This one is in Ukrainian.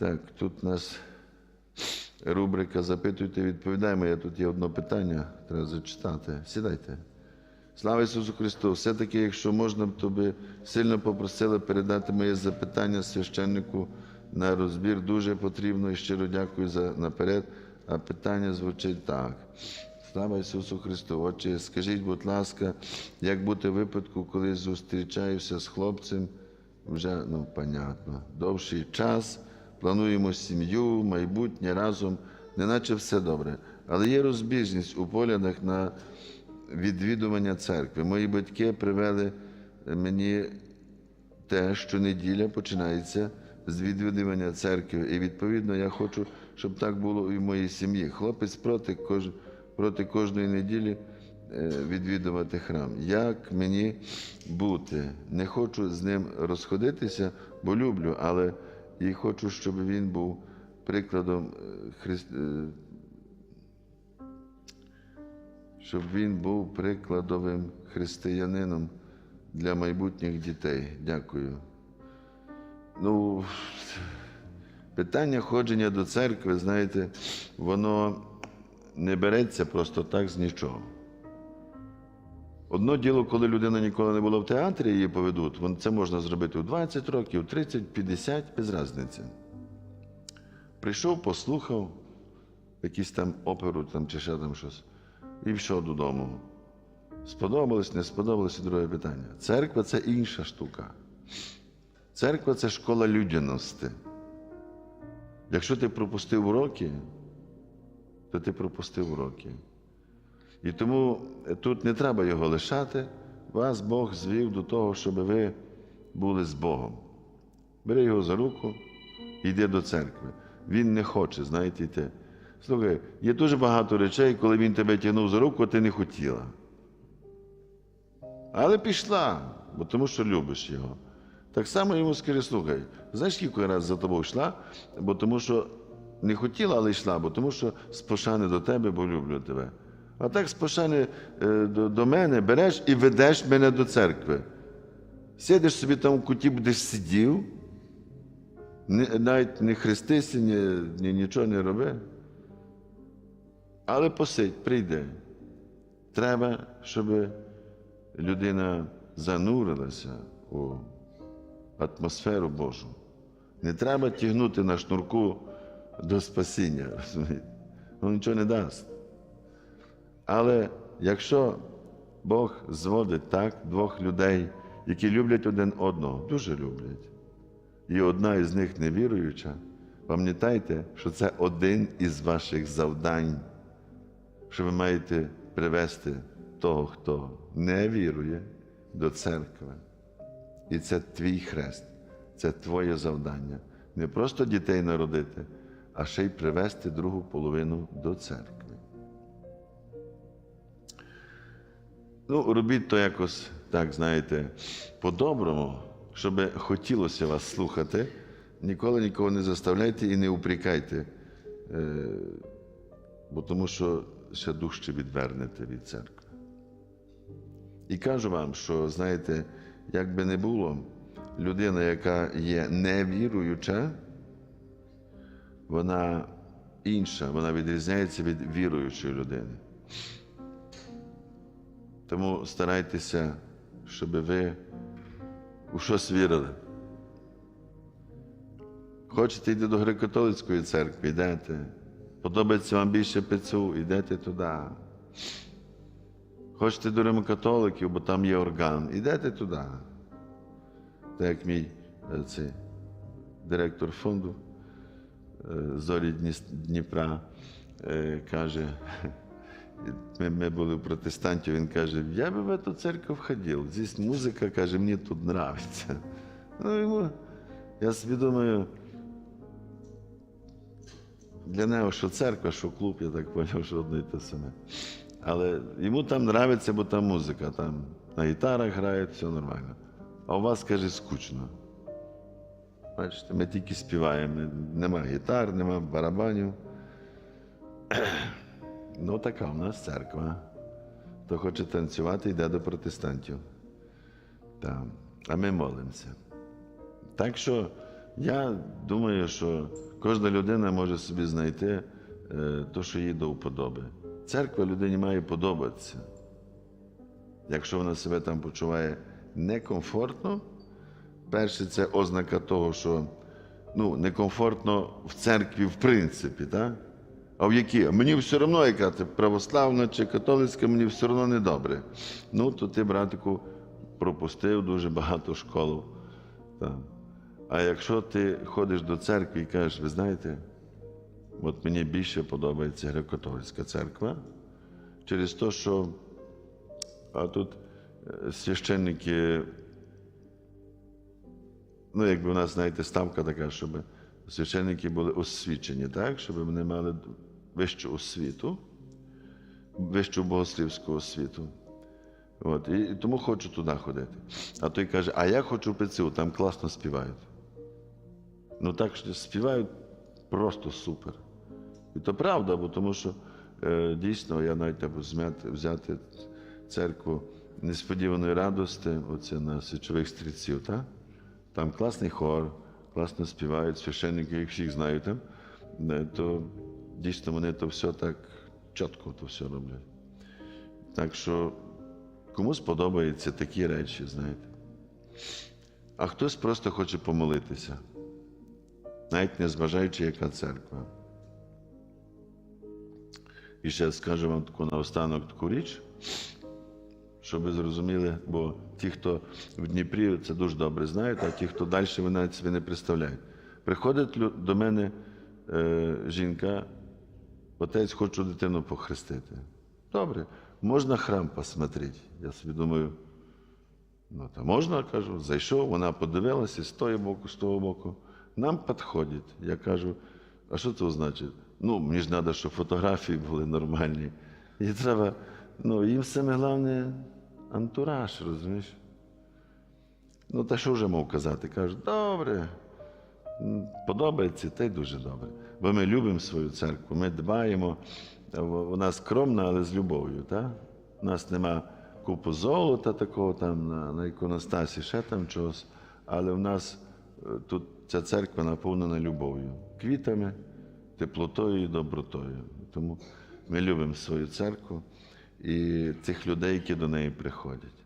Так, тут у нас рубрика Запитуйте, відповідаємо. Я тут є одне питання, треба зачитати. Сідайте. Слава Ісусу Христу! Все-таки, якщо можна, то би сильно попросили передати моє запитання священнику на розбір. Дуже потрібно і щиро дякую за наперед. А питання звучить так. Слава Ісусу Христу! Отче, скажіть, будь ласка, як бути в випадку, коли зустрічаюся з хлопцем, вже, ну, понятно, довший час, плануємо сім'ю, майбутнє разом, неначе все добре. Але є розбіжність у поглядах на відвідування церкви. Мої батьки привели мені те, що неділя починається з відвідування церкви. І відповідно я хочу, щоб так було і в моїй сім'ї. Хлопець проти, кож... проти кожної неділі е, відвідувати храм. Як мені бути? Не хочу з ним розходитися, бо люблю, але і хочу, щоб він був прикладом е, е, щоб він був прикладовим християнином для майбутніх дітей. Дякую. Ну, питання ходження до церкви, знаєте, воно не береться просто так з нічого. Одно діло, коли людина ніколи не була в театрі, її поведуть, це можна зробити у 20 років, 30, 50, без різниці. Прийшов, послухав якусь там оперу там, чи ще там щось, і пішов додому. Сподобалось, не сподобалось друге питання. Церква це інша штука. Церква це школа людяності. Якщо ти пропустив уроки, то ти пропустив уроки. І тому тут не треба його лишати. Вас Бог звів до того, щоб ви були з Богом. Бери його за руку і йди до церкви. Він не хоче, знаєте, йти. Слухай, є дуже багато речей, коли він тебе тягнув за руку, а ти не хотіла. Але пішла, бо тому що любиш його. Так само йому скажи, слухай, знаєш, скільки раз за тобою йшла, бо тому що не хотіла, але йшла, бо тому що з пошани до тебе, бо люблю тебе. А так з пошани е, до, мене береш і ведеш мене до церкви. Сидиш собі там в куті, будеш сидів, навіть не хрестися, ні, ні, нічого не роби. Але посидь, прийди. Треба, щоб людина занурилася у атмосферу Божу. Не треба тягнути на шнурку до спасіння. розумієте? Ну нічого не дасть. Але якщо Бог зводить так двох людей, які люблять один одного, дуже люблять, і одна із них невіруюча, пам'ятайте, що це один із ваших завдань, що ви маєте привести того, хто не вірує, до церкви. І це твій хрест, це твоє завдання. Не просто дітей народити, а ще й привести другу половину до церкви. Ну, робіть то якось, так, знаєте, по-доброму, щоб хотілося вас слухати. Ніколи нікого не заставляйте і не упрікайте, е, бо тому що ще дужче відвернете від церкви. І кажу вам, що, знаєте, як би не було, людина, яка є невіруюча, вона інша, вона відрізняється від віруючої людини. Тому старайтеся, щоб ви у щось вірили. Хочете йти до греко-католицької церкви, йдете. Подобається вам більше ПЦУ, йдете туди. Хочете до римокатоликів, бо там є орган, йдете туди. Так як мій е, цей, директор фонду е, Зорі Дніпра е, каже, ми, ми були протестантів, він каже, я би в эту церковь ходив. Здесь музика, каже, мені тут нравиться. Ну, йому, я собі для нього що церква, що клуб, я так зрозумів, що одне і те саме. Але йому там нравиться, бо там музика, там на гітарах грають, все нормально. А у вас, каже, скучно. Бачите, ми тільки співаємо. Нема гітар, нема барабанів. Ну, така в нас церква. Хто хоче танцювати, йде до протестантів. Там. А ми молимося. Так що Я думаю, що кожна людина може собі знайти е, то, що їй до вподоби. Церква людині має подобатися. Якщо вона себе там почуває некомфортно, перше, це ознака того, що ну, некомфортно в церкві в принципі, так? А в якій? А Мені все одно, яка ти православна чи католицька, мені все одно не добре. Ну, то ти, братику, пропустив дуже багато школ. Так. А якщо ти ходиш до церкви і кажеш, ви знаєте, от мені більше подобається греко-католицька церква, через те, що а тут е, священники, ну, якби у нас, знаєте, ставка така, щоб священники були освічені, так, щоб вони мали вищу освіту, вищу богослівську освіту. От, і, тому хочу туди ходити. А той каже, а я хочу в ПЦУ, там класно співають. Ну так що співають просто супер. І то правда, бо тому що е, дійсно я навіть або взяти, церкву несподіваної радості, оце на свічових стрільців, так? Там класний хор, класно співають, священники, їх всіх знають там, е, то дійсно вони то все так чітко то все роблять. Так що комусь подобаються такі речі, знаєте. А хтось просто хоче помолитися, навіть не зважаючи, яка церква. І ще скажу вам таку наостанок таку річ, щоб ви зрозуміли, бо ті, хто в Дніпрі, це дуже добре знають, а ті, хто далі, ви навіть собі не представляють. Приходить до мене е, жінка, отець, хочу дитину похрестити. Добре, можна храм посмотрети? Я собі думаю, ну, то можна, кажу, зайшов, вона подивилася з того боку, з того боку. Нам підходить. Я кажу, а що це значить? Ну, мені ж треба, щоб фотографії були нормальні. І треба, ну, їм саме головне антураж, розумієш? Ну, та що вже мов казати? Кажу, добре, подобається, та й дуже добре. Бо ми любимо свою церкву, ми дбаємо. Вона скромна, але з любов'ю. Так? У нас нема купу золота такого там на, на іконостасі, ще там чогось. Але в нас е, тут ця церква наповнена любов'ю, квітами, теплотою і добротою. Тому ми любимо свою церкву і цих людей, які до неї приходять.